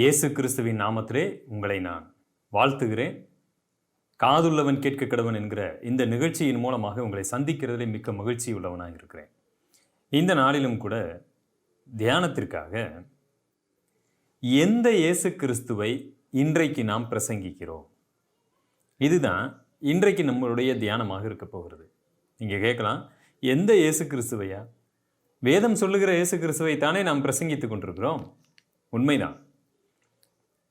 இயேசு கிறிஸ்துவின் நாமத்திலே உங்களை நான் வாழ்த்துகிறேன். காதுள்ளவன் கேட்க கடவன் என்கிற இந்த நிகழ்ச்சியின் மூலமாக உங்களை சந்திக்கிறதிலே மிக்க மகிழ்ச்சி உள்ளவனாக இருக்கிறேன். இந்த நாளிலும் கூட தியானத்திற்காக எந்த இயேசு கிறிஸ்துவை இன்றைக்கு நாம் பிரசங்கிக்கிறோம்? இதுதான் இன்றைக்கு நம்மளுடைய தியானமாக இருக்க போகிறது. நீங்கள் கேட்கலாம் எந்த இயேசு கிறிஸ்துவையா? வேதம் சொல்லுகிற இயேசு கிறிஸ்துவை தானே நாம் பிரசங்கித்துக் கொண்டிருக்கிறோம்? உண்மைதான்.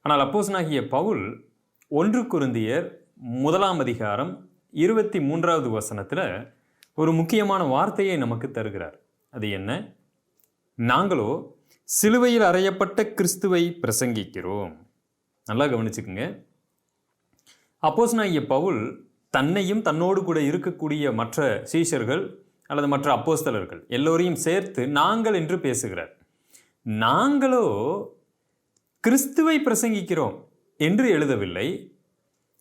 ஆனால் அப்போசனாகிய பவுல் ஒன்று குருந்தியர் முதலாம் அதிகாரம் இருபத்தி மூன்றாவது வசனத்தில் ஒரு முக்கியமான வார்த்தையை நமக்கு தருகிறார். அது என்ன? நாங்களோ சிலுவையில் அறையப்பட்ட கிறிஸ்துவை பிரசங்கிக்கிறோம். நல்லா கவனிச்சுக்குங்க. அப்போஸ்தலனாகிய பவுல் தன்னையும் தன்னோடு கூட இருக்கக்கூடிய மற்ற சீஷர்கள் அல்லது மற்ற அப்போஸ்தலர்கள் எல்லோரையும் சேர்த்து நாங்கள் என்று பேசுகிறார். நாங்களோ கிறிஸ்துவை பிரசங்கிக்கிறோம் என்று எழுதவில்லை.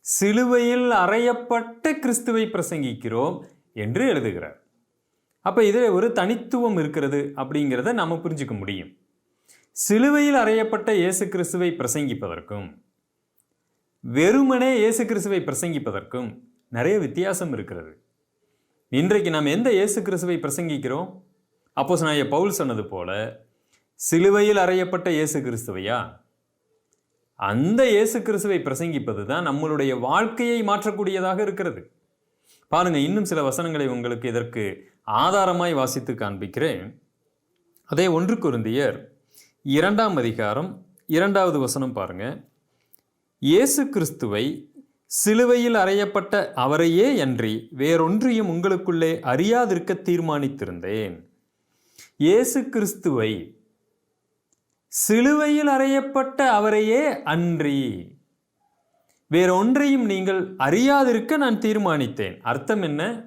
சிலுவையில் அறையப்பட்ட கிறிஸ்துவை பிரசங்கிக்கிறோம் என்று எழுதுகிறார். அப்போ இதில் ஒரு தனித்துவம் இருக்கிறது அப்படிங்கிறத நாம் புரிஞ்சுக்க முடியும். சிலுவையில் அறையப்பட்ட இயேசு கிறிஸ்துவை பிரசங்கிப்பதற்கும் வெறுமனே இயேசு கிறிஸ்துவை பிரசங்கிப்பதற்கும் நிறைய வித்தியாசம் இருக்கிறது. இன்றைக்கு நாம் எந்த இயேசு கிறிஸ்துவை பிரசங்கிக்கிறோம்? அப்போஸ் நான் பவுல் சொன்னது போல சிலுவையில் அறையப்பட்ட இயேசு கிறிஸ்துவையா? அந்த இயேசு கிறிஸ்துவை பிரசங்கிப்பது தான் நம்மளுடைய வாழ்க்கையை மாற்றக்கூடியதாக இருக்கிறது. பாருங்க இன்னும் சில வசனங்களை உங்களுக்கு இதற்கு ஆதாரமாய் வாசித்து காண்பிக்கிறேன். அதே ஒன்று குருந்தியர் இரண்டாம் அதிகாரம் இரண்டாவது வசனம் பாருங்க. இயேசு கிறிஸ்துவை சிலுவையில் அறையப்பட்ட அவரையே அன்றி வேறொன்றையும் உங்களுக்குள்ளே அறியாதிருக்க தீர்மானித்திருந்தேன். இயேசு கிறிஸ்துவை சிலுவையில் அறையப்பட்ட அவரையே அன்றி. வேறொன்றையும் நீங்கள் அறியாதிருக்க நான் தீர்மானித்தேன். அர்த்தம் என்ன?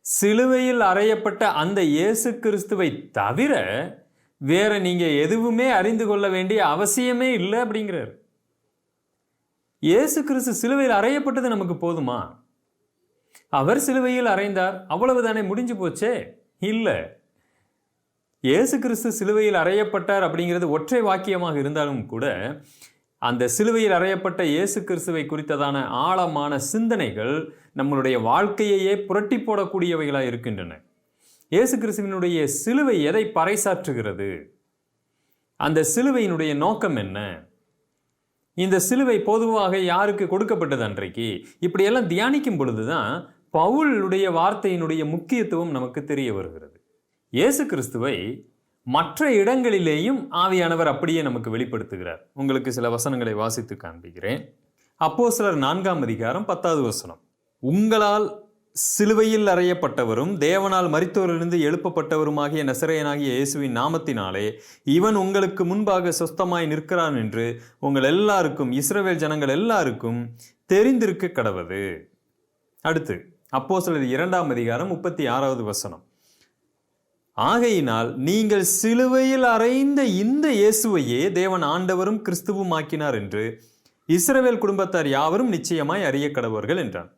சிலுவையில் அறையப்பட்ட அந்த இயேசு கிறிஸ்துவை தவிர வேற நீங்க எதுவுமே அறிந்து கொள்ள வேண்டிய அவசியமே இல்லை அப்படிங்கிறார். இயேசு கிறிஸ்து சிலுவையில் அறையப்பட்டது நமக்கு போதுமா? அவர் சிலுவையில் அறைந்தார். அவ்வளவுதானே முடிஞ்சு போச்சே? இல்லை. இயேசு கிறிஸ்து சிலுவையில் அறையப்பட்டார் அப்படிங்கிறது ஒற்றை வாக்கியமாக இருந்தாலும் கூட அந்த சிலுவையில் அறையப்பட்ட இயேசு கிறிஸ்துவை குறித்ததான ஆழமான சிந்தனைகள் நம்மளுடைய வாழ்க்கையையே புரட்டி போடக்கூடியவைகளாக இருக்கின்றன. இயேசு கிறிஸ்துவினுடைய சிலுவை எதை பறைசாற்றுகிறது? அந்த சிலுவையினுடைய நோக்கம் என்ன? இந்த சிலுவை பொதுவாக யாருக்கு கொடுக்கப்பட்டது அன்றைக்கு? இப்படியெல்லாம் தியானிக்கும் பொழுதுதான் பவுலுடைய வார்த்தையினுடைய முக்கியத்துவம் நமக்கு தெரிய வருகிறது. இயேசு கிறிஸ்துவை மற்ற இடங்களிலேயும் ஆவியானவர் அப்படியே நமக்கு வெளிப்படுத்துகிறார். உங்களுக்கு சில வசனங்களை வாசித்து காண்பிக்கிறேன். அப்போ சிலர் நான்காம் அதிகாரம் பத்தாவது வசனம். உங்களால் சிலுவையில் அறையப்பட்டவரும் தேவனால் மரித்தோரிலிருந்து எழுப்பப்பட்டவருமாகிய நசரையனாகிய இயேசுவின் நாமத்தினாலே இவன் உங்களுக்கு முன்பாக சொஸ்தமாய் நிற்கிறான் என்று உங்கள் எல்லாருக்கும் இஸ்ரவேல் ஜனங்கள் எல்லாருக்கும் தெரிந்திருக்க கடவது. அடுத்து அப்போ சிலர் இரண்டாம் அதிகாரம் முப்பத்தி ஆறாவது வசனம். ஆகையினால் நீங்கள் சிலுவையில் அறைந்த இந்த இயேசுவையே தேவன் ஆண்டவரும் கிறிஸ்துவும் ஆக்கினார் என்று இஸ்ரவேல் குடும்பத்தார் யாவரும் நிச்சயமாய் அறிய கடவர்கள் என்றான்.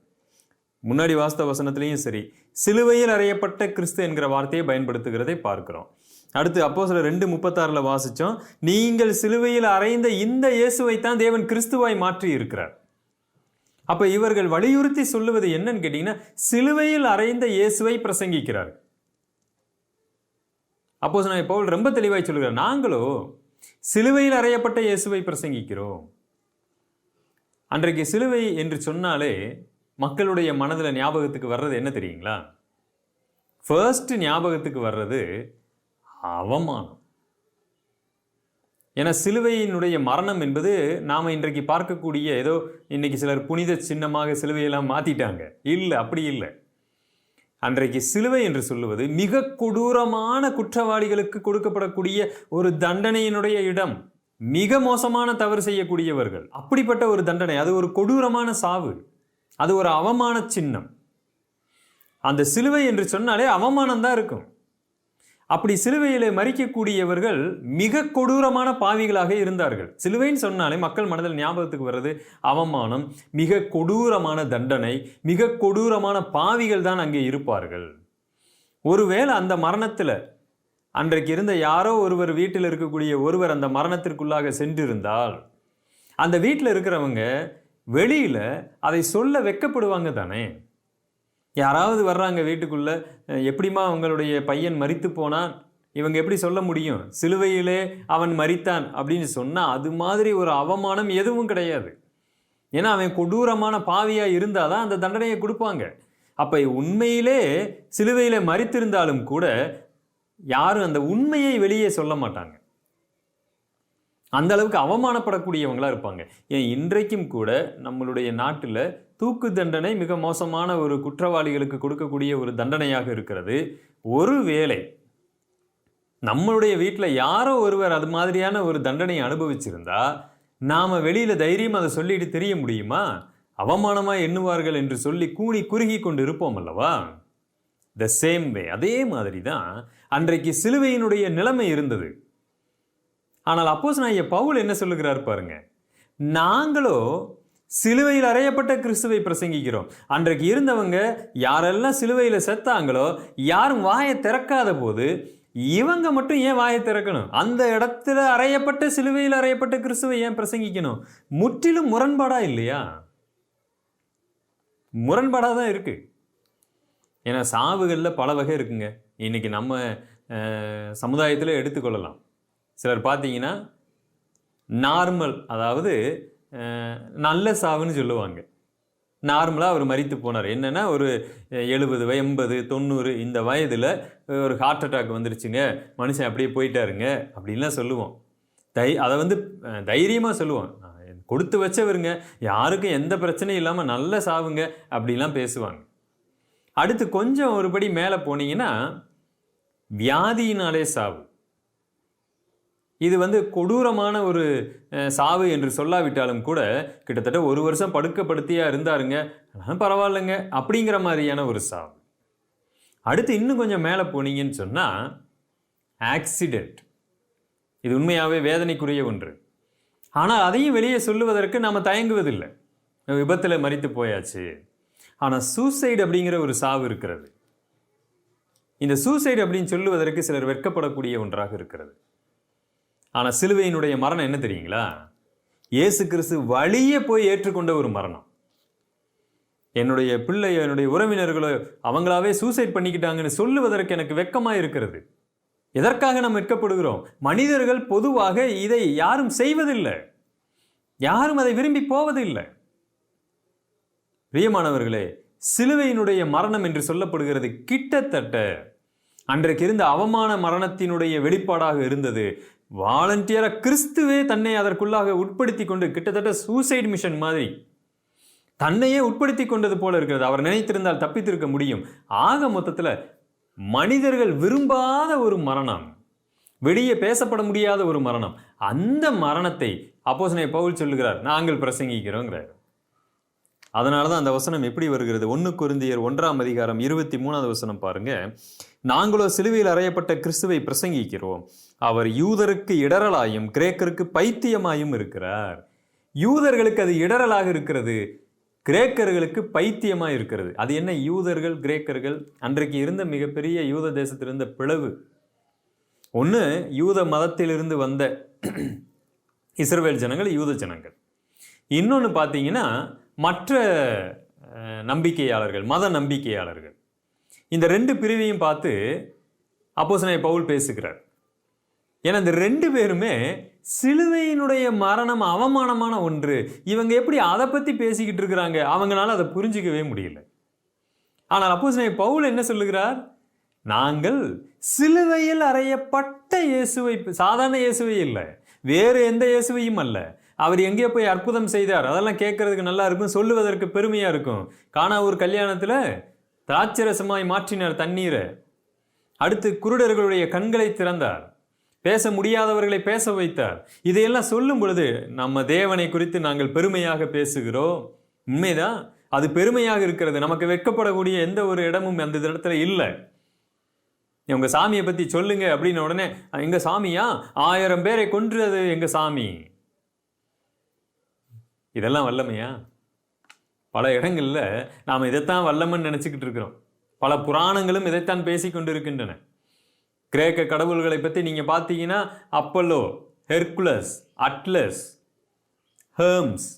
முன்னாடி வாஸ்தவ வசனத்திலையும் சரி சிலுவையில் அறையப்பட்ட கிறிஸ்து என்கிற வார்த்தையை பயன்படுத்துகிறதை பார்க்கிறோம். அடுத்து அப்போ சில ரெண்டு முப்பத்தாறில் வாசித்தோம் நீங்கள் சிலுவையில் அறைந்த இந்த இயேசுவை தான் தேவன் கிறிஸ்துவாய் மாற்றி இருக்கிறார். அப்போ இவர்கள் வலியுறுத்தி சொல்லுவது என்னன்னு கேட்டிங்கன்னா சிலுவையில் அறைந்த இயேசுவை பிரசங்கிக்கிறார் அப்போது நான் இப்போ ரொம்ப தெளிவாக சொல்கிறேன் நாங்களோ சிலுவையில் அறையப்பட்ட இயேசுவை பிரசங்கிக்கிறோம். அன்றைக்கு சிலுவை என்று சொன்னாலே மக்களுடைய மனதில் ஞாபகத்துக்கு வர்றது என்ன தெரியுங்களா? ஃபர்ஸ்ட் ஞாபகத்துக்கு வர்றது அவமானம். ஏன்னா சிலுவையினுடைய மரணம் என்பது நாம் இன்றைக்கு பார்க்கக்கூடிய ஏதோ இன்னைக்கு சிலர் புனித சின்னமாக சிலுவையெல்லாம் மாற்றிட்டாங்க இல்லை அப்படி இல்லை. அன்றைக்கு சிலுவை என்று சொல்லுவது மிக கொடூரமான குற்றவாளிகளுக்கு கொடுக்கப்படக்கூடிய ஒரு தண்டனையினுடைய இடம். மிக மோசமான தவறு செய்யக்கூடியவர்கள். அப்படிப்பட்ட ஒரு தண்டனை அது ஒரு கொடூரமான சாவு. அது ஒரு அவமான சின்னம். அந்த சிலுவை என்று சொன்னாலே அவமானம் தான் இருக்கும். அப்படி சிலுவையிலே மறிக்கக்கூடியவர்கள் மிக கொடூரமான பாவிகளாக இருந்தார்கள். சிலுவைன்னு சொன்னாலே மக்கள் மனதில் ஞாபகத்துக்கு வர்றது அவமானம் மிக கொடூரமான தண்டனை மிக கொடூரமான பாவிகள் தான் அங்கே இருப்பார்கள். ஒருவேளை அந்த மரணத்தில் அன்றைக்கு இருந்த யாரோ ஒருவர் வீட்டில் இருக்கக்கூடிய ஒருவர் அந்த மரணத்திற்குள்ளாக சென்றிருந்தால் அந்த வீட்டில் இருக்கிறவங்க வெளியில் அதை சொல்ல வெட்கப்படுவாங்க தானே? யாராவது வர்றாங்க வீட்டுக்குள்ள எப்படிமா எப்படிம்மா பையன் மறித்து போனான்? இவங்க எப்படி சொல்ல முடியும்? சிலுவையிலே அவன் மறித்தான் அப்படின்னு சொன்னால் அது மாதிரி ஒரு அவமானம் எதுவும் கிடையாது. ஏன்னா அவன் கொடூரமான பாவியாக இருந்தால் தான் அந்த தண்டனையை கொடுப்பாங்க. அப்போ உண்மையிலே சிலுவையில் மறித்திருந்தாலும் கூட யாரும் அந்த உண்மையை வெளியே சொல்ல மாட்டாங்க. அந்த அளவுக்கு அவமானப்படக்கூடியவங்களாக இருப்பாங்க. ஏன் இன்றைக்கும் கூட நம்மளுடைய நாட்டில் தூக்கு தண்டனை மிக மோசமான ஒரு குற்றவாளிகளுக்கு கொடுக்கக்கூடிய ஒரு தண்டனையாக இருக்கிறது. ஒருவேளை நம்மளுடைய வீட்டில் யாரோ ஒருவர் அது மாதிரியான ஒரு தண்டனையை அனுபவிச்சிருந்தா நாம் வெளியில் தைரியம் அதை சொல்லிட்டு தெரிய முடியுமா? அவமானமாக எண்ணுவார்கள் என்று சொல்லி கூனி குறுகி கொண்டு இருப்போம் அல்லவா? த சேம் வே அதே மாதிரி தான் அன்றைக்கு சிலுவையினுடைய நிலைமை இருந்தது. ஆனால் அப்போஸ் நான் பவுல் என்ன சொல்லுகிறார் பாருங்க. நாங்களோ சிலுவையில் அறையப்பட்ட கிறிஸ்துவை பிரசங்கிக்கிறோம். அன்றைக்கு இருந்தவங்க யாரெல்லாம் சிலுவையில் செத்தாங்களோ யாரும் வாயை திறக்காத போது இவங்க மட்டும் ஏன் வாயை திறக்கணும்? அந்த இடத்துல அறையப்பட்ட சிலுவையில் அறையப்பட்ட கிறிஸ்துவை ஏன் பிரசங்கிக்கணும்? முற்றிலும் முரண்பாடா இல்லையா? முரண்பாடாக தான் இருக்கு. ஏன்னா சாவுகளில் பல வகை இருக்குங்க. இன்னைக்கு நம்ம சமுதாயத்தில் எடுத்துக்கொள்ளலாம். சிலர் பார்த்தீங்கன்னா நார்மல் அதாவது நல்ல சாவுன்னு சொல்லுவாங்க. நார்மலாக அவர் மறித்து போனார். என்னென்னா ஒரு எழுபது எண்பது தொண்ணூறு இந்த வயதில் ஒரு ஹார்ட் அட்டாக் வந்துருச்சுங்க. மனுஷன் அப்படியே போயிட்டாருங்க. அப்படின்லாம் சொல்லுவோம். தை அதை வந்து தைரியமாக சொல்லுவோம். கொடுத்து வச்சவருங்க. யாருக்கும் எந்த பிரச்சனையும் இல்லாமல் நல்ல சாவுங்க அப்படிலாம் பேசுவாங்க. அடுத்து கொஞ்சம் ஒருபடி மேலே போனீங்கன்னா வியாதியினாலே சாவு. இது வந்து கொடூரமான ஒரு சாவு என்று சொல்லாவிட்டாலும் கூட கிட்டத்தட்ட ஒரு வருஷம் படுக்கப்படுத்தியா இருந்தாருங்க. ஆனாலும் பரவாயில்லைங்க. அப்படிங்கிற மாதிரியான ஒரு சாவு. அடுத்து இன்னும் கொஞ்சம் மேலே போனீங்கன்னு சொன்னால் ஆக்சிடெண்ட் இது உண்மையாகவே வேதனைக்குரிய ஒன்று. ஆனால் அதையும் வெளியே சொல்லுவதற்கு நாம் தயங்குவதில்லை. விபத்தில் மறித்து போயாச்சு. ஆனால் சூசைடு அப்படிங்கிற ஒரு சாவு இருக்கிறது. இந்த சூசைடு அப்படின்னு சொல்லுவதற்கு சிலர் வெட்கப்படக்கூடிய ஒன்றாக இருக்கிறது. ஆனால் சிலுவையினுடைய மரணம் என்ன தெரியுங்களா? இயேசு கிறிஸ்து வழியே போய் ஏற்றுக்கொண்ட ஒரு மரணம். என்னுடைய பிள்ளை என்னுடைய உறவினர்களோ அவங்களாவே சூசைட் பண்ணிக்கிட்டாங்கன்னு சொல்லுவதற்கு எனக்கு வெட்கமாக இருக்கிறது. எதற்காக நாம் வெட்கப்படுகிறோம்? மனிதர்கள் பொதுவாக இதை யாரும் செய்வதில்லை. யாரும் அதை விரும்பி போவதில்லை. பிரியமானவர்களே சிலுவையினுடைய மரணம் என்று சொல்லப்படுகிறது கிட்டத்தட்ட. அன்றைக்கு இருந்த அவமான மரணத்தினுடைய வெளிப்பாடாக இருந்தது. வாலண்டியராக கிறிஸ்துவே தன்னை அதற்குள்ளாக உட்படுத்தி கொண்டு கிட்டத்தட்ட சூசைட் மிஷன் மாதிரி தன்னையே உட்படுத்தி கொண்டது போல இருக்கிறது. அவர் நினைத்திருந்தால் தப்பித்திருக்க முடியும். ஆக மொத்தத்தில் மனிதர்கள் விரும்பாத ஒரு மரணம். வெளியே பேசப்பட முடியாத ஒரு மரணம். அந்த மரணத்தை அப்போசனை பவுல் சொல்லுகிறார் நாங்கள் பிரசங்கிக்கிறோங்கிறார். அதனால தான் அந்த வசனம் எப்படி வருகிறது? ஒன்று குருந்தியர் ஒன்றாம் அதிகாரம் இருபத்தி மூணாவது வசனம் பாருங்க. நாங்களோ சிலுவையில் அறையப்பட்ட கிறிஸ்துவை பிரசங்கிக்கிறோம். அவர் யூதருக்கு இடரலாயும் கிரேக்கருக்கு பைத்தியமாயும் இருக்கிறார். யூதர்களுக்கு அது இடரலாக இருக்கிறது கிரேக்கர்களுக்கு பைத்தியமாக இருக்கிறது. அது என்ன? யூதர்கள் கிரேக்கர்கள் அன்றைக்கு இருந்த மிகப்பெரிய யூத தேசத்தில் இருந்த பிளவு. ஒன்று யூத மதத்திலிருந்து வந்த இஸ்ரவேல் ஜனங்கள் யூத ஜனங்கள். இன்னொன்று பார்த்தீங்கன்னா மற்ற நம்பிக்கையாளர்கள் மத நம்பிக்கையாளர்கள் இந்த ரெண்டு பிரிவையும் பார்த்து அப்போசனை பவுல் பேசுகிறார். ஏன்னா இந்த ரெண்டு பேருமே சிலுவையினுடைய மரணம் அவமானமான ஒன்று. இவங்க எப்படி அதை பற்றி பேசிக்கிட்டு இருக்கிறாங்க? அவங்களால அதை புரிஞ்சிக்கவே முடியல. ஆனால் அப்போசனை பவுல் என்ன சொல்லுகிறார்? நாங்கள் சிலுவையில் அறையப்பட்ட இயேசுவை சாதாரண இயேசுவை இல்லை. வேறு எந்த இயேசுவையும் அல்ல. அவர் எங்கே போய் அற்புதம் செய்தார். அதெல்லாம் கேட்கறதுக்கு நல்லா இருக்கும். சொல்லுவதற்கு பெருமையாக இருக்கும். காணா கல்யாணத்தில் திராட்சரசமாய் மாற்றினார் தண்ணீரை. அடுத்து குருடர்களுடைய கண்களை திறந்தார். பேச முடியாதவர்களை பேச வைத்தார். இதையெல்லாம் சொல்லும் பொழுது நம்ம தேவனை குறித்து நாங்கள் பெருமையாக பேசுகிறோம். உண்மைதான் அது பெருமையாக இருக்கிறது. நமக்கு வெட்கப்படக்கூடிய எந்த ஒரு இடமும் அந்த இடத்துல இல்லை. உங்கள் சாமியை பற்றி சொல்லுங்க அப்படின்னு உடனே எங்கள் சாமியா? ஆயிரம் பேரை கொன்றது எங்கள் சாமி. இதெல்லாம் வல்லமையா? பல இடங்களில் நாம் இதைத்தான் வல்லமன்னு நினச்சிக்கிட்டு இருக்கிறோம். பல புராணங்களும் இதைத்தான் பேசிக்கொண்டு இருக்கின்றன கிரேக்க கடவுள்களை பற்றி நீங்கள் பார்த்தீங்கன்னா அப்பல்லோ ஹெர்குலஸ் அட்லஸ் ஹேர்ம்ஸ்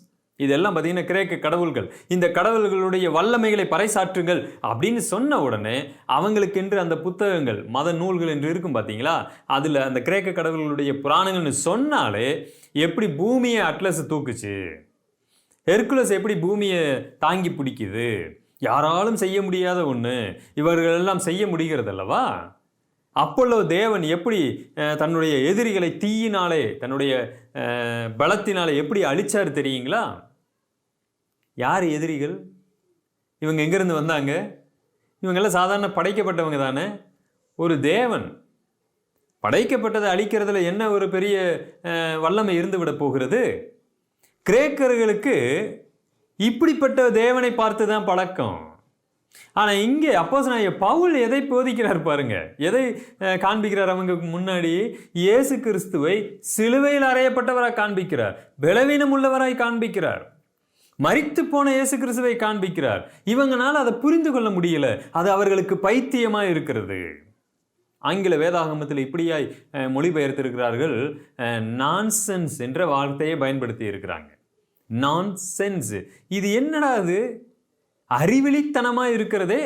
இதெல்லாம் பார்த்தீங்கன்னா கிரேக்க கடவுள்கள். இந்த கடவுள்களுடைய வல்லமைகளை பறைசாற்றுங்கள் அப்படின்னு சொன்ன உடனே அவங்களுக்கென்று அந்த புத்தகங்கள் மத நூல்கள் என்று இருக்கும் பார்த்தீங்களா? அதில் அந்த கிரேக்க கடவுள்களுடைய புராணங்கள்னு சொன்னாலே எப்படி பூமியை அட்லஸ் தூக்குச்சு? ஹெர்குலஸ் எப்படி பூமியை தாங்கி பிடிக்குது? யாராலும் செய்ய முடியாத ஒன்று இவர்கள் எல்லாம் செய்ய முடிகிறது அல்லவா அப்பல்லோ தேவன் எப்படி தன்னுடைய எதிரிகளை தீயினாலே தன்னுடைய பலத்தினாலே எப்படி அழிச்சார் தெரியுங்களா? யார் எதிரிகள்? இவங்க எங்கேருந்து வந்தாங்க? இவங்கெல்லாம் சாதாரண படைக்கப்பட்டவங்க தானே? ஒரு தேவன். படைக்கப்பட்டதை அழிக்கிறதுல என்ன ஒரு பெரிய வல்லமை இருந்து விட போகிறது? கிரேக்கர்களுக்கு இப்படிப்பட்ட தேவனை பார்த்து தான் பழக்கம். ஆனால் இங்கே அப்போஸ் நான் பவுல் எதை போதிக்கிறார் பாருங்க. எதை காண்பிக்கிறார் அவங்க முன்னாடி? இயேசு கிறிஸ்துவை சிலுவையில் அறையப்பட்டவராக காண்பிக்கிறார். பலவீனம் உள்ளவராய் காண்பிக்கிறார். மறித்து போன இயேசு கிறிஸ்துவை காண்பிக்கிறார். இவங்களால் அதை புரிந்து கொள்ள முடியல. அது அவர்களுக்கு பைத்தியமாக இருக்கிறது. ஆங்கில வேதாகமத்தில் இப்படியாய் மொழிபெயர்த்திருக்கிறார்கள். நான்சென்ஸ் என்ற வார்த்தையை பயன்படுத்தி இருக்கிறாங்க. நான் சென்ஸ் இது என்னடா அது அறிவிலித்தனமாக இருக்கிறதே.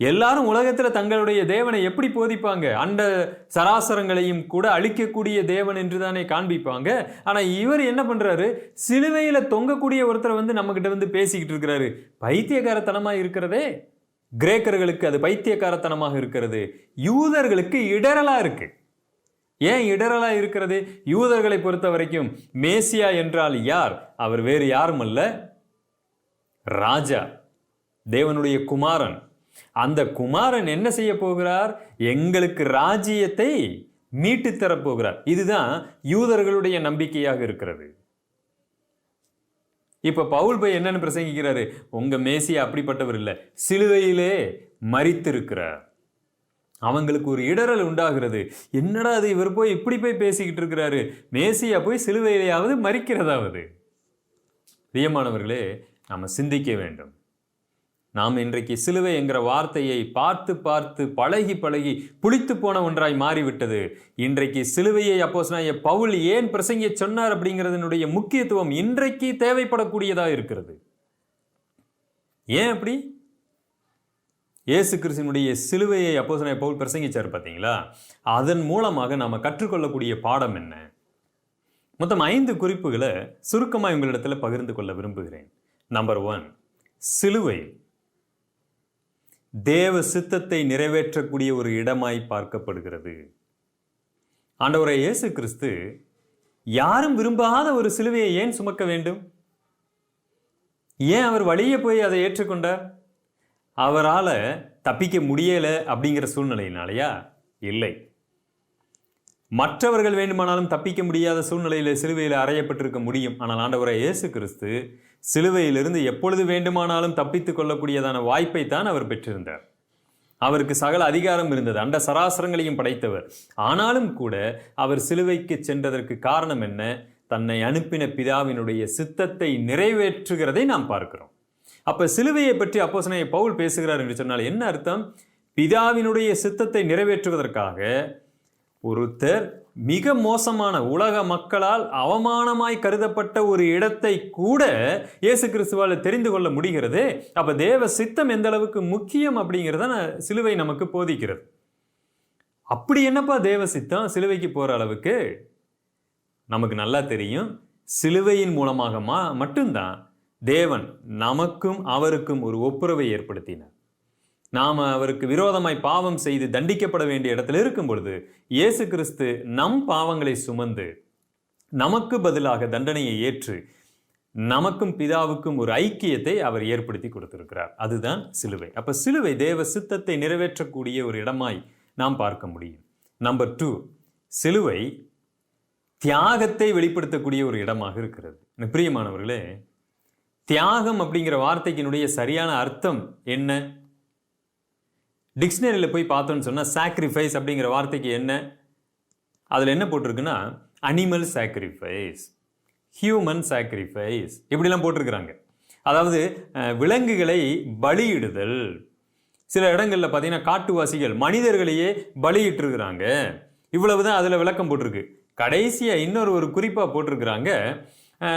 எல்லாரும் உலகத்தில் தங்களுடைய தேவனை எப்படி போதிப்பாங்க? அண்ட சராசரங்களையும் கூட அழிக்கக்கூடிய தேவன் என்று தானே காண்பிப்பாங்க. ஆனால் இவர் என்ன பண்ணுறாரு சிலுவையில் தொங்கக்கூடிய ஒருத்தரை வந்து நம்மக்கிட்ட வந்து பேசிக்கிட்டு இருக்கிறாரு. பைத்தியகாரத்தனமாக இருக்கிறதே. கிரேக்கர்களுக்கு அது பைத்தியக்காரத்தனமாக இருக்கிறது. யூதர்களுக்கு இடரலாக இருக்குது ஏன் இடரலாக இருக்கிறது? யூதர்களை பொறுத்த வரைக்கும் மேசியா என்றால் யார்? அவர் வேறு யாரும் அல்ல ராஜா தேவனுடைய குமாரன். அந்த குமாரன் என்ன செய்ய போகிறார்? எங்களுக்கு ராஜ்யத்தை மீட்டு தரப்போகிறார் இதுதான் யூதர்களுடைய நம்பிக்கையாக இருக்கிறது. இப்ப பவுல் போய் என்னன்னு பிரசங்கிக்கிறாரு? உங்க மேசியா அப்படிப்பட்டவர் இல்லை. சிலுவையிலே மறித்திருக்கிறார் அவங்களுக்கு ஒரு இடரல் உண்டாகிறது. என்னடா அது இவர் போய் இப்படி போய் பேசிக்கிட்டு இருக்கிறாரு? மேசியா போய் சிலுவையிலேயாவது மறிக்கிறதாவது பிரியமானவர்களே நாம் சிந்திக்க வேண்டும். நாம் இன்றைக்கு சிலுவை என்கிற வார்த்தையை பார்த்து பார்த்து பழகி பழகி புளித்து போன ஒன்றாய் மாறிவிட்டது. இன்றைக்கு சிலுவையை அப்போஸ்தலனாகிய பவுல் ஏன் பிரசங்கிய சொன்னார் அப்படிங்கிறதனுடைய முக்கியத்துவம் இன்றைக்கு தேவைப்படக்கூடியதாக இருக்கிறது. ஏன் அப்படி? இயேசு கிறிஸ்தினுடைய சிலுவையை அப்போஸ்தலனாகிய பவுல் பிரசங்கிச்சார் பார்த்தீங்களா? அதன் மூலமாக நாம் கற்றுக்கொள்ளக்கூடிய பாடம் என்ன? மொத்தம் ஐந்து குறிப்புகளை சுருக்கமாக உங்களிடத்தில் பகிர்ந்து கொள்ள விரும்புகிறேன். நம்பர் ஒன் சிலுவை. தேவ சித்தத்தை நிறைவேற்றக்கூடிய ஒரு இடமாய் பார்க்கப்படுகிறது. ஆண்டவரை இயேசு கிறிஸ்து யாரும் விரும்பாத ஒரு சிலுவையை ஏன் சுமக்க வேண்டும்? ஏன் அவர் வழியே போய் அதை ஏற்றுக்கொண்டார்? அவரால் தப்பிக்க முடியலை அப்படிங்கிற சூழ்நிலையினாலையா? இல்லை. மற்றவர்கள் வேண்டுமானாலும் தப்பிக்க முடியாத சூழ்நிலையில் சிலுவையில் அறையப்பட்டிருக்க முடியும். ஆனால் ஆண்டவரை இயேசு கிறிஸ்து சிலுவையிலிருந்து எப்பொழுது வேண்டுமானாலும் தப்பித்துக் கொள்ளக்கூடியதான வாய்ப்பை தான் அவர் பெற்றிருந்தார். அவருக்கு சகல அதிகாரம் இருந்தது. அண்ட சராசரங்களையும் படைத்தவர். ஆனாலும் கூட அவர் சிலுவைக்கு சென்றதற்கு காரணம் என்ன? தன்னை அனுப்பின பிதாவினுடைய சித்தத்தை நிறைவேற்றுகிறதை நாம் பார்க்கிறோம். அப்போ சிலுவையை பற்றி அப்போசனையை பவுல் பேசுகிறார் என்று சொன்னால் என்ன அர்த்தம்? பிதாவினுடைய சித்தத்தை நிறைவேற்றுவதற்காக ஒருத்தர் மிக மோசமான உலக மக்களால் அவமானமாய் கருதப்பட்ட ஒரு இடத்தை கூட இயேசு கிறிஸ்துவால் தெரிந்து கொள்ள முடிகிறது. அப்போ தேவ சித்தம் எந்த அளவுக்கு முக்கியம் அப்படிங்கிறத சிலுவை நமக்கு போதிக்கிறது. அப்படி என்னப்பா தேவ சித்தம்? சிலுவைக்கு போகிற அளவுக்கு? நமக்கு நல்லா தெரியும். சிலுவையின் மூலமாக மட்டும்தான். தேவன் நமக்கும் அவருக்கும் ஒரு ஒப்புரவை ஏற்படுத்தினார். நாம் அவருக்கு விரோதமாய் பாவம் செய்து தண்டிக்கப்பட வேண்டிய இடத்துல இருக்கும் பொழுது இயேசு கிறிஸ்து நம் பாவங்களை சுமந்து நமக்கு பதிலாக தண்டனையை ஏற்று நமக்கும் பிதாவுக்கும் ஒரு ஐக்கியத்தை அவர் ஏற்படுத்தி கொடுத்திருக்கிறார். அதுதான் சிலுவை. அப்போ சிலுவை தேவ சித்தத்தை நிறைவேற்றக்கூடிய ஒரு இடமாய் நாம் பார்க்க முடியும். நம்பர் டூ சிலுவை தியாகத்தை வெளிப்படுத்தக்கூடிய ஒரு இடமாக இருக்கிறது. எனக்கு பிரியமானவர்களே தியாகம் அப்படிங்கிற வார்த்தைக்கினுடைய சரியான அர்த்தம் என்ன? டிக்ஷனரியில் போய் பார்த்தோன்னு சொன்னால் சாக்ரிஃபைஸ் அப்படிங்கிற வார்த்தைக்கு என்ன? அதில் என்ன போட்டிருக்குன்னா அனிமல் சாக்ரிஃபைஸ் ஹியூமன் சாக்ரிஃபைஸ் இப்படிலாம் போட்டிருக்கிறாங்க. அதாவது விலங்குகளை பலியிடுதல். சில இடங்களில் பார்த்தீங்கன்னா காட்டுவாசிகள் மனிதர்களையே பலியிட்டு இவ்வளவு தான் அதில் விளக்கம் போட்டிருக்கு. கடைசியாக இன்னொரு ஒரு குறிப்பாக போட்டிருக்கிறாங்க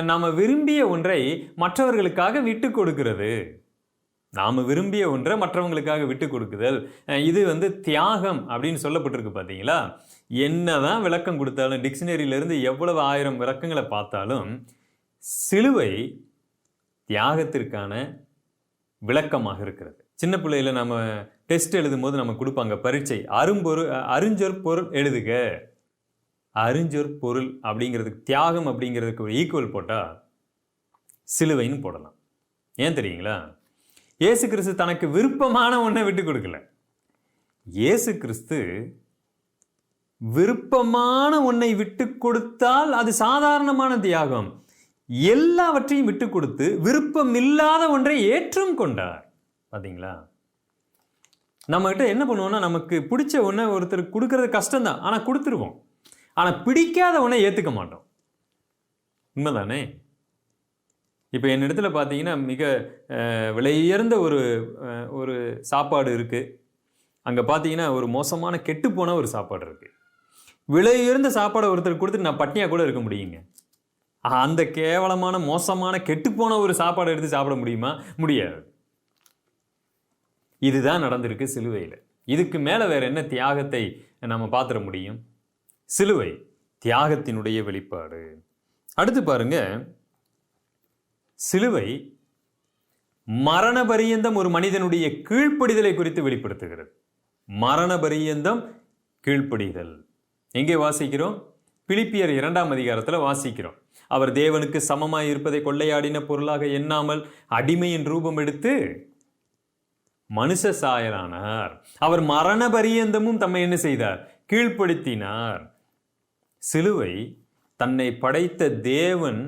நாம் விரும்பிய ஒன்றை மற்றவர்களுக்காக விட்டு கொடுக்கிறது. நாம் விரும்பிய ஒன்றை மற்றவங்களுக்காக விட்டு கொடுக்குதல். இது வந்து தியாகம் அப்படின்னு சொல்லப்பட்டிருக்கு பார்த்தீங்களா என்ன தான் விளக்கம் கொடுத்தாலும் டிக்ஷனரியிலிருந்து எவ்வளவு ஆயிரம் விளக்கங்களை பார்த்தாலும் சிலுவை தியாகத்திற்கான விளக்கமாக இருக்கிறது. சின்ன பிள்ளையில் நம்ம டெஸ்ட் எழுதும் போது நம்ம கொடுப்பாங்க பரீட்சை. அரும்பொருள் அறிஞ்சொற் பொருள் எழுதுக. அறிஞ்சொற் பொருள் அப்படிங்கிறதுக்கு தியாகம் அப்படிங்கிறதுக்கு ஒரு ஈக்குவல் போட்டால் சிலுவைன்னு போடலாம். ஏன் தெரியுங்களா? இயேசு கிறிஸ்து தனக்கு விருப்பமான ஒன்றை விட்டு கொடுக்கல. இயேசு கிறிஸ்து விருப்பமான ஒன்றை விட்டு கொடுத்தால் அது சாதாரணமான தியாகம். எல்லாவற்றையும் விட்டு கொடுத்து விருப்பம் இல்லாத ஒன்றை ஏற்றும் கொண்டார். பார்த்தீங்களா நம்மக்கிட்ட என்ன பண்ணுவோம்னா நமக்கு பிடிச்ச ஒன்றை ஒருத்தருக்கு கொடுக்கறது கஷ்டம்தான். ஆனால் கொடுத்துருவோம். ஆனால் பிடிக்காதவனை ஏற்றுக்க மாட்டோம். உண்மைதானே? இப்போ என்னிடத்துல பார்த்தீங்கன்னா மிக விலையுயர்ந்த ஒரு ஒரு சாப்பாடு இருக்குது அங்கே பார்த்தீங்கன்னா ஒரு மோசமான கெட்டுப்போன ஒரு சாப்பாடு இருக்குது விலையுயர்ந்த சாப்பாடை ஒருத்தர் கொடுத்துட்டு நான் பட்னியாக கூட இருக்க முடியுங்க. அந்த கேவலமான மோசமான கெட்டுப்போன ஒரு சாப்பாடை எடுத்து சாப்பிட முடியுமா? முடியாது. இதுதான் நடந்திருக்கு சிலுவையில். இதுக்கு மேலே வேறு என்ன தியாகத்தை நம்ம பார்த்துட முடியும்? சிலுவை தியாகத்தினுடைய வெளிப்பாடு. அடுத்து பாருங்க. சிலுவை மரண பரியந்தம் ஒரு மனிதனுடைய கீழ்ப்படிதலை குறித்து வெளிப்படுத்துகிறது. மரண பரியந்தம் கீழ்ப்படிதல். எங்கே வாசிக்கிறோம்? பிலிப்பியர் இரண்டாம் அதிகாரத்தில் வாசிக்கிறோம். அவர் தேவனுக்கு சமமாய் இருப்பதை கொள்ளையாடின பொருளாக எண்ணாமல் அடிமையின் ரூபம் எடுத்து மனுஷ சாயலானார். அவர் மரண பரியந்தமும் தம்மை என்ன செய்தார்? கீழ்ப்படுத்தினார். சிலுவை தன்னை படைத்த தேவன்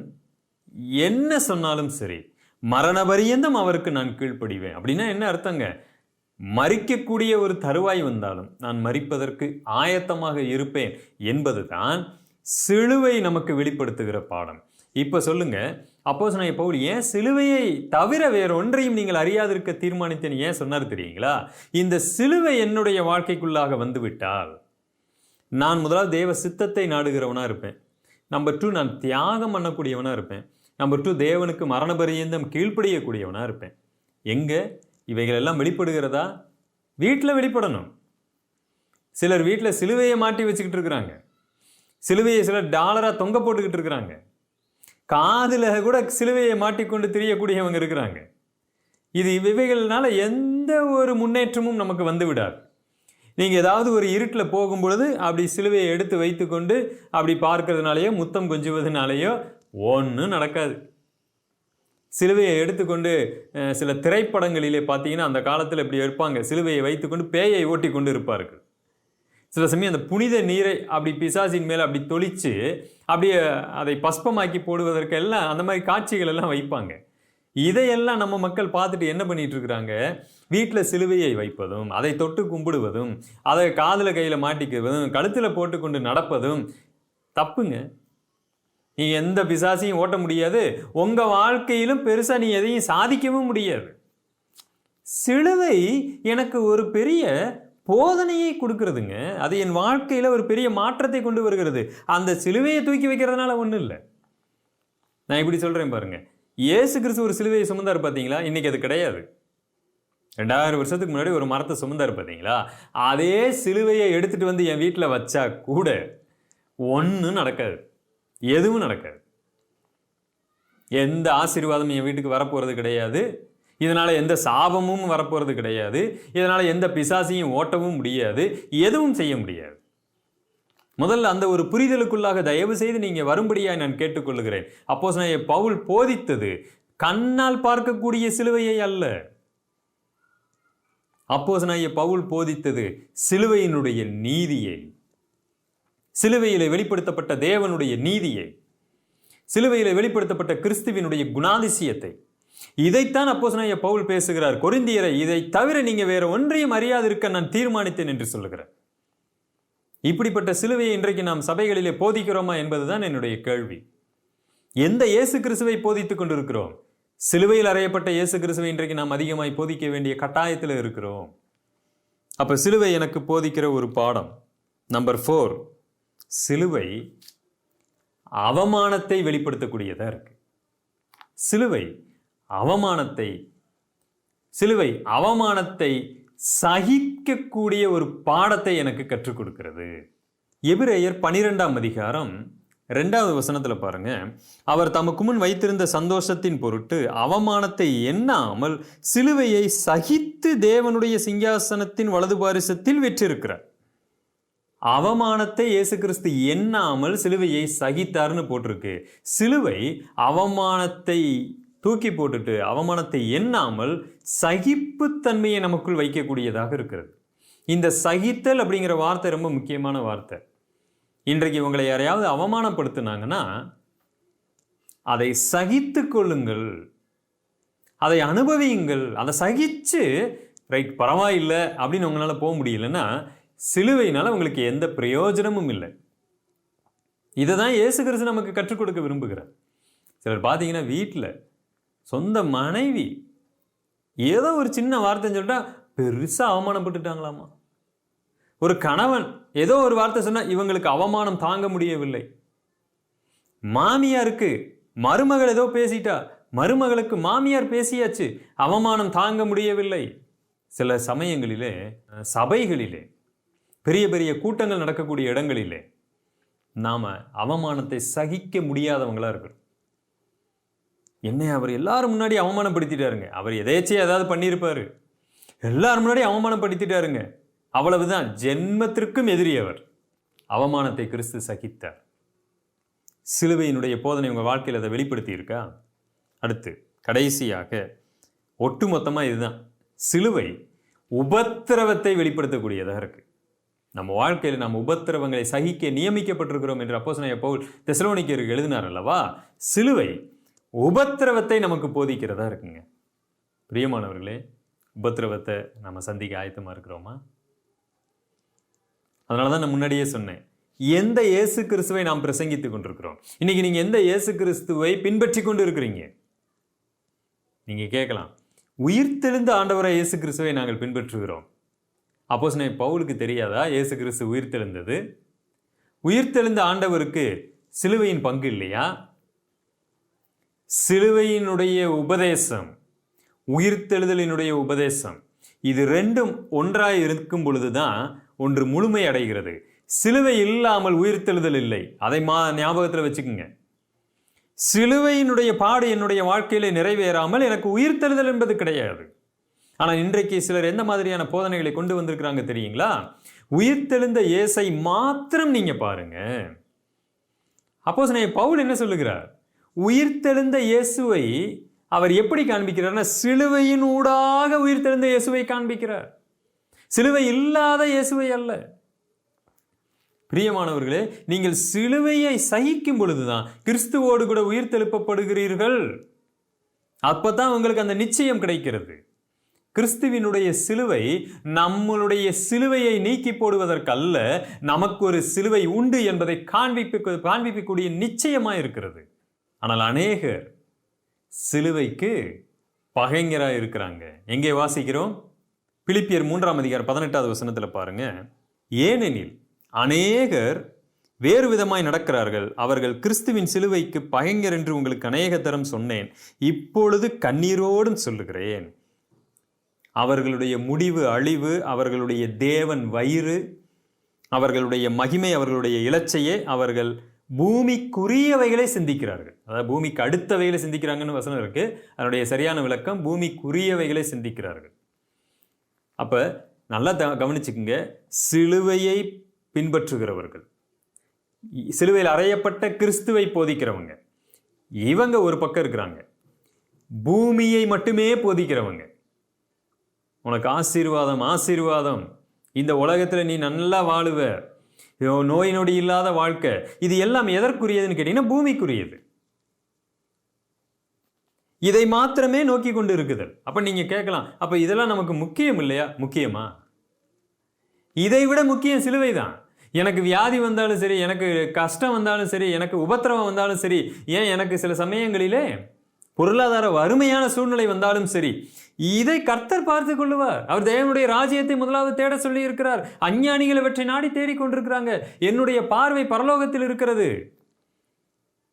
என்ன சொன்னாலும் சரி மரண பரியந்தம் அவருக்கு நான் கீழ்ப்படிவேன். அப்படின்னா என்ன அர்த்தங்க? மறிக்கக்கூடிய ஒரு தருவாய் வந்தாலும் நான் மறிப்பதற்கு ஆயத்தமாக இருப்பேன் என்பதுதான் சிலுவை நமக்கு வெளிப்படுத்துகிற பாடம். இப்போ சொல்லுங்க அப்போஸ் நான் பவுல் ஏன் சிலுவையை தவிர வேற ஒன்றையும் நீங்கள் அறியாதிருக்க தீர்மானித்தேன் ஏன் சொன்னார் தெரியுங்களா? இந்த சிலுவை என்னுடைய வாழ்க்கைக்குள்ளாக வந்துவிட்டால் நான் முதலாவது தேவ சித்தத்தை நாடுகிறவனாக இருப்பேன். நம்பர் டூ நான் தியாகம் பண்ணக்கூடியவனாக இருப்பேன். நம்பர் டூ தேவனுக்கு மரண பரியந்தம் கீழ்ப்படியக்கூடியவனாக இருப்பேன். எங்கே? இவைகள் எல்லாம் வெளிப்படுகிறதா? வீட்டில் வெளிப்படணும். சிலர் வீட்டில் சிலுவையை மாட்டி வச்சுக்கிட்டு இருக்கிறாங்க. சிலுவையை சிலர் டாலராக தொங்க போட்டுக்கிட்டு இருக்கிறாங்க. காதில் கூட சிலுவையை மாட்டிக்கொண்டு திரியக்கூடியவங்க இருக்கிறாங்க. இது இவைகள்னால எந்த ஒரு முன்னேற்றமும் நமக்கு வந்து விடாது. நீங்கள் ஏதாவது ஒரு இருட்டில் போகும்பொழுது அப்படி சிலுவையை எடுத்து வைத்துக்கொண்டு அப்படி பார்க்கறதுனாலையோ முத்தம் கொஞ்சுவதுனாலேயோ ஒன்றும் நடக்காது. சிலுவையை எடுத்துக்கொண்டு சில திரைப்படங்களிலே பார்த்தீங்கன்னா அந்த காலத்தில் இப்படி இருப்பாங்க சிலுவையை வைத்துக்கொண்டு பேயை ஓட்டி கொண்டு இருப்பார்கள். சில சமயம் அந்த புனித நீரை அப்படி பிசாசின் மேலே அப்படி தொளித்து அப்படியே அதை பஸ்பமாக்கி போடுவதற்கெல்லாம் அந்த மாதிரி காட்சிகள் எல்லாம் வைப்பாங்க. இதையெல்லாம் நம்ம மக்கள் பார்த்துட்டு என்ன பண்ணிட்டு இருக்கிறாங்க வீட்டில் சிலுவையை வைப்பதும் அதை தொட்டு கும்பிடுவதும் அதை காதில் கையில் மாட்டிக்கிறதும் கழுத்தில் போட்டுக்கொண்டு நடப்பதும் தப்புங்க. நீ எந்த பிசாசையும் ஓட்ட முடியாது. உங்க வாழ்க்கையிலும் பெருசாக நீ எதையும் சாதிக்கவும் முடியாது. சிலுவை எனக்கு ஒரு பெரிய போதனையை கொடுக்கறதுங்க. அது என் வாழ்க்கையில் ஒரு பெரிய மாற்றத்தை கொண்டு வருகிறது. அந்த சிலுவையை தூக்கி வைக்கிறதுனால ஒன்றும் இல்லை. நான் இப்படி சொல்கிறேன் பாருங்கள் இயேசு கிறிஸ்து ஒரு சிலுவையை சுமந்தார் பார்த்தீங்களா? இன்னைக்கு அது கிடையாது. ரெண்டாயிரம் வருஷத்துக்கு முன்னாடி ஒரு மரத்தை சுமந்தார் பார்த்தீங்களா? அதே சிலுவையை எடுத்துட்டு வந்து என் வீட்டில் வச்சா கூட ஒன்றும் நடக்காது. எதுவும் நடக்காது. எந்த ஆசீர்வாதமும் என் வீட்டுக்கு வரப்போகிறது கிடையாது. இதனால் எந்த சாபமும் வரப்போகிறது கிடையாது. இதனால் எந்த பிசாசையும் ஓட்டவும் முடியாது. எதுவும் செய்ய முடியாது. முதல்ல அந்த ஒரு புரிதலுக்குள்ளாக தயவு செய்து நீங்கள் வரும்படியாக நான் கேட்டுக்கொள்கிறேன் அப்போ பவுல் போதித்தது கண்ணால் பார்க்கக்கூடிய சிலுவையை அல்ல. அப்போஸ் பவுல் போதித்தது சிலுவையினுடைய நீதியை. சிலுவையிலே வெளிப்படுத்தப்பட்ட தேவனுடைய நீதியை. சிலுவையிலே வெளிப்படுத்தப்பட்ட கிறிஸ்துவினுடைய குணாதிசயத்தை. இதைத்தான் அப்போஸ் பவுல் பேசுகிறார். கொரிந்தியரை இதை தவிர நீங்க வேற ஒன்றையும் அறியாதிருக்க நான் தீர்மானித்தேன் என்று சொல்லுகிறேன் இப்படிப்பட்ட சிலுவையை இன்றைக்கு நாம் சபைகளிலே போதிக்கிறோமா என்பதுதான் என்னுடைய கேள்வி. எந்த இயேசு கிறிஸ்துவை போதித்துக் கொண்டிருக்கிறோம்? சிலுவையில் அறையப்பட்ட இயேசு கிறிஸ்துவை இன்றைக்கு நாம் அதிகமாய் போதிக்க வேண்டிய கட்டாயத்தில் இருக்கிறோம். அப்போ சிலுவை எனக்கு போதிக்கிற ஒரு பாடம். நம்பர் ஃபோர் சிலுவை அவமானத்தை வெளிப்படுத்தக்கூடியதாக இருக்கு. சிலுவை அவமானத்தை சிலுவை அவமானத்தை சகிக்கக்கூடிய ஒரு பாடத்தை எனக்கு கற்றுக் கொடுக்கிறது. எபிரேயர் பனிரெண்டாம் அதிகாரம் ரெண்டாவது வசனத்தில் பாருங்க. அவர் தமக்கு முன் வைத்திருந்த சந்தோஷத்தின் பொருட்டு அவமானத்தை எண்ணாமல் சிலுவையை சகித்து தேவனுடைய சிங்காசனத்தின் வலது பாரிசத்தில் வெற்றிருக்கிறார். அவமானத்தை இயேசு கிறிஸ்து எண்ணாமல் சிலுவையை சகித்தார்னு போட்டிருக்கு. சிலுவை அவமானத்தை தூக்கி போட்டுட்டு அவமானத்தை எண்ணாமல் சகிப்புத்தன்மையை நமக்குள் வைக்கக்கூடியதாக இருக்கிறது. இந்த சகித்தல் அப்படிங்கிற வார்த்தை ரொம்ப முக்கியமான வார்த்தை. இன்றைக்கு உங்களை யாரையாவது அவமானப்படுத்தினாங்கன்னா அதை சகித்து கொள்ளுங்கள். அதை அனுபவியுங்கள். அதை சகித்து ரைட் பரவாயில்லை அப்படின்னு உங்களால் போக முடியலன்னா சிலுவையினால் உங்களுக்கு எந்த பிரயோஜனமும் இல்லை. இதை தான் இயேசு கிறிஸ்து நமக்கு கற்றுக் கொடுக்க விரும்புகிறார். சிலர் பார்த்தீங்கன்னா வீட்டில் சொந்த மனைவி. ஏதோ ஒரு சின்ன வார்த்தைன்னு சொல்லிட்டா பெருசாக அவமானப்பட்டுட்டாங்களாமா. ஒரு கணவன் ஏதோ ஒரு வார்த்தை சொன்னால் இவங்களுக்கு அவமானம் தாங்க முடியவில்லை. மாமியாருக்கு மருமகள் ஏதோ பேசிட்டா மருமகளுக்கு மாமியார் பேசியாச்சு அவமானம் தாங்க முடியவில்லை. சில சமயங்களிலே சபைகளிலே பெரிய பெரிய கூட்டங்கள் நடக்கக்கூடிய இடங்களிலே நாம் அவமானத்தை சகிக்க முடியாதவங்களாக இருக்கிறோம் என்னை அவர் எல்லாரும் முன்னாடி அவமானப்படுத்திட்டாருங்க. அவர் எதேச்சையா ஏதாவது பண்ணியிருப்பார். எல்லாரும் முன்னாடி அவமானப்படுத்திட்டாருங்க. அவ்வளவுதான். ஜென்மத்திற்கும் எதிரி அவர் அவமானத்தை கிறிஸ்து சகித்தார். சிலுவையினுடைய போதனை உங்கள் வாழ்க்கையில் அதை வெளிப்படுத்தி இருக்கா அடுத்து கடைசியாக ஒட்டுமொத்தமாக இதுதான். சிலுவை உபத்திரவத்தை வெளிப்படுத்தக்கூடியதாக இருக்குது நம்ம வாழ்க்கையில் நாம் உபத்திரவங்களை சகிக்க நியமிக்கப்பட்டிருக்கிறோம் என்று அப்போஸ்தலனாகிய போல் தெசலோனிக்கருக்கு எழுதினார் அல்லவா? சிலுவை உபத்திரவத்தை நமக்கு போதிக்கிறதா இருக்குங்க. பிரியமானவர்களே உபத்திரவத்தை நம்ம சந்திக்க ஆயத்தமாக இருக்கிறோமா? அதனால தான் நான் முன்னாடியே சொன்னேன். எந்த இயேசு கிறிஸ்துவை நாம் பிரசங்கித்து கொண்டிருக்கிறோம்? இன்னைக்கு நீங்கள் எந்த இயேசு கிறிஸ்துவை பின்பற்றி கொண்டு இருக்கிறீங்க நீங்கள் கேட்கலாம் உயிர்த்தெழுந்த ஆண்டவரை இயேசு கிறிஸ்துவை நாங்கள் பின்பற்றுகிறோம். அப்போஸ் பவுலுக்கு தெரியாதா? இயேசு கிறிஸ்து உயிர்த்தெழுந்தது உயிர்த்தெழுந்த ஆண்டவருக்கு சிலுவையின் பங்கு இல்லையா? சிலுவையினுடைய உபதேசம் உயிர்த்தெழுதலினுடைய உபதேசம் இது ரெண்டும் ஒன்றாய் இருக்கும் பொழுது தான் ஒன்று முழுமை அடைகிறது. சிலுவை இல்லாமல் உயிர்த்தெழுதல் இல்லை. அதை மா ஞாபகத்தில் வச்சுக்கோங்க. சிலுவையினுடைய பாடு என்னுடைய வாழ்க்கையில நிறைவேறாமல் எனக்கு உயிர்த்தெழுதல் என்பது கிடையாது. ஆனால் இன்றைக்கு சிலர் எந்த மாதிரியான போதனைகளை கொண்டு வந்திருக்கிறாங்க தெரியுங்களா? உயிர்த்தெழுந்த இயேசை மாத்திரம் நீங்க பாருங்க. அப்போஸ் பவுல் என்ன சொல்லுகிறார்? உயிர்த்தெழுந்த இயேசுவை அவர் எப்படி காண்பிக்கிறார்னா சிலுவையின் ஊடாக உயிர்த்தெழுந்த இயேசுவை காண்பிக்கிறார். சிலுவை இல்லாத இயேசுவை அல்ல. பிரியமானவர்களே நீங்கள் சிலுவையை சகிக்கும் பொழுதுதான் கிறிஸ்துவோடு கூட உயிர்த்தெழுப்பப்படுகிறீர்கள். அப்பதான் உங்களுக்கு அந்த நிச்சயம் கிடைக்கிறது. கிறிஸ்துவினுடைய சிலுவை நம்மளுடைய சிலுவையை நீக்கி போடுவதற்கல்ல நமக்கு ஒரு சிலுவை உண்டு என்பதை காண்பிப்பு காண்பிக்கக்கூடிய நிச்சயமாக இருக்கிறது ஆனால் அநேகர் சிலுவைக்கு பகைஞராக இருக்கிறாங்க. எங்கே வாசிக்கிறோம்? பிலிப்பியர் மூன்றாம் அதிகார் பதினெட்டாவது வசனத்தில் பாருங்க. ஏனெனில் அநேகர் வேறு விதமாய் நடக்கிறார்கள். அவர்கள் கிறிஸ்துவின் சிலுவைக்கு பகைஞர் என்று உங்களுக்கு அநேக தரம் சொன்னேன். இப்பொழுது கண்ணீரோடும் சொல்லுகிறேன். அவர்களுடைய முடிவு அழிவு அவர்களுடைய தேவன் வயிறு அவர்களுடைய மகிமை அவர்களுடைய இலச்சையே அவர்கள் பூமிக்குரியவைகளை சிந்திக்கிறார்கள். அதாவது பூமிக்கு அடுத்தவைகளை சிந்திக்கிறாங்கன்னு வசனம் இருக்குது அதனுடைய சரியான விளக்கம் பூமிக்குரியவைகளை சிந்திக்கிறார்கள். அப்போ நல்லா த- கவனிச்சுக்குங்க. சிலுவையை பின்பற்றுகிறவர்கள். இ- சிலுவையில் அறையப்பட்ட கிறிஸ்துவை போதிக்கிறவங்க. இவங்க ஒரு பக்கம் இருக்கிறாங்க. பூமியை மட்டுமே போதிக்கிறவங்க. உனக்கு ஆசீர்வாதம் ஆசீர்வாதம். இந்த உலகத்தில் நீ நல்லா வாழுவ. நோய் நொடி இல்லாத வாழ்க்கை. இது எல்லாம் எதற்குரியதுன்னு கேட்டீங்கன்னா பூமிக்குரியது. இதை மாத்திரமே நோக்கி கொண்டு இருக்குதல் அப்போ நீங்கள் கேட்கலாம் அப்போ இதெல்லாம் நமக்கு முக்கியம் இல்லையா? முக்கியமா? இதை விட முக்கியம் சிலுவை தான் எனக்கு வியாதி வந்தாலும் சரி எனக்கு கஷ்டம் வந்தாலும் சரி எனக்கு உபத்திரவம் வந்தாலும் சரி ஏன் எனக்கு சில சமயங்களிலே பொருளாதார வறுமையான சூழ்நிலை வந்தாலும் சரி இதை கர்த்தர் பார்த்து கொள்ளுவார். அவர் தேவனுடைய ராஜ்யத்தை முதலாவது தேட சொல்லி இருக்கிறார் அஞ்ஞானிகள் இவற்றை நாடி தேடிக்கொண்டிருக்கிறாங்க என்னுடைய பார்வை பரலோகத்தில் இருக்கிறது.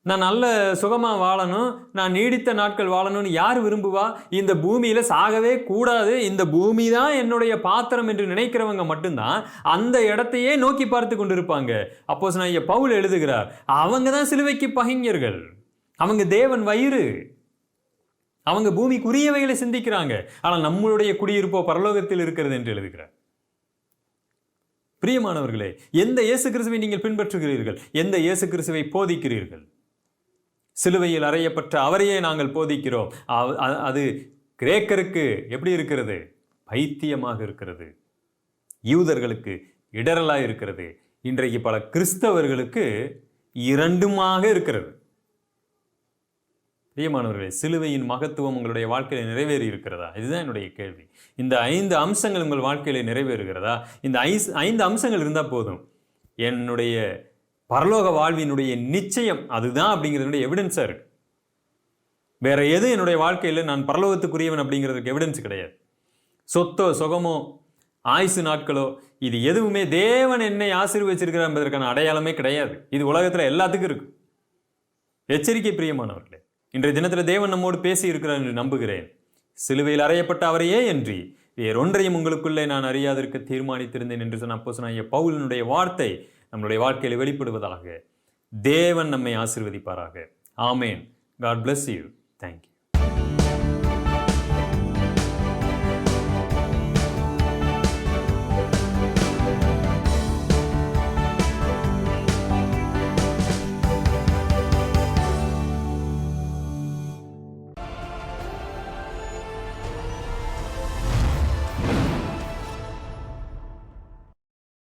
நான் நல்ல சுகமாக வாழணும் நான் நீடித்த நாட்கள் வாழணும்னு யார் விரும்புவா? இந்த பூமியில் சாகவே கூடாது. இந்த பூமி தான் என்னுடைய பாத்திரம் என்று நினைக்கிறவங்க மட்டும்தான் அந்த இடத்தையே நோக்கி பார்த்து கொண்டிருப்பாங்க. அப்போஸ் நான் பவுல் எழுதுகிறார் அவங்க தான் சிலுவைக்கு பகைஞர்கள் அவங்க தேவன் வயிறு. அவங்க பூமிக்குரியவைகளை சிந்திக்கிறாங்க. ஆனால் நம்மளுடைய குடியிருப்போ பரலோகத்தில் இருக்கிறது என்று எழுதுகிறார். பிரியமானவர்களே எந்த இயேசு கிறிஸ்துவை நீங்கள் பின்பற்றுகிறீர்கள்? எந்த இயேசு கிறிஸ்துவை போதிக்கிறீர்கள்? சிலுவையில் அறையப்பட்ட அவரையே நாங்கள் போதிக்கிறோம். அது கிரேக்கருக்கு எப்படி இருக்கிறது? பைத்தியமாக இருக்கிறது. யூதர்களுக்கு இடரலாக இருக்கிறது. இன்றைக்கு பல கிறிஸ்தவர்களுக்கு இரண்டுமாக இருக்கிறது. பிரியமானவர்களே சிலுவையின் மகத்துவம் உங்களுடைய வாழ்க்கையில் நிறைவேறி இருக்கிறதா? இதுதான் என்னுடைய கேள்வி. இந்த ஐந்து அம்சங்கள் உங்கள் வாழ்க்கையில் நிறைவேறுகிறதா? இந்த ஐஸ் ஐந்து அம்சங்கள் இருந்தால் போதும். என்னுடைய பரலோக வாழ்வினுடைய நிச்சயம் அதுதான் அப்படிங்கிறதுடைய எவிடன்ஸாக இருக்கு. வேற எது என்னுடைய வாழ்க்கையில் நான் பரலோகத்துக்குரியவன் அப்படிங்கிறதுக்கு எவிடன்ஸ் கிடையாது. சொத்தோ சுகமோ ஆயுசு நாட்களோ இது எதுவுமே தேவன் என்னை ஆசீர்வச்சிருக்கிறார் என்பதற்கான அடையாளமே கிடையாது. இது உலகத்தில் எல்லாத்துக்கும் இருக்கு. எச்சரிக்கை பிரியமானவர்களே இன்றைய தினத்தில் தேவன் நம்மோடு பேசி இருக்கிறார் என்று நம்புகிறேன். சிலுவையில் அறையப்பட்ட அவரையே என்று வேறொன்றையும் உங்களுக்குள்ளே நான் அறியாதிருக்க தீர்மானித்திருந்தேன் என்று சொன்ன அப்போ சொன்ன பவுலினுடைய வார்த்தை நம்மளுடைய வாழ்க்கையில் வெளிப்படுவதாக. தேவன் நம்மை ஆசிர்வதிப்பாராக. ஆமேன். God bless you thank you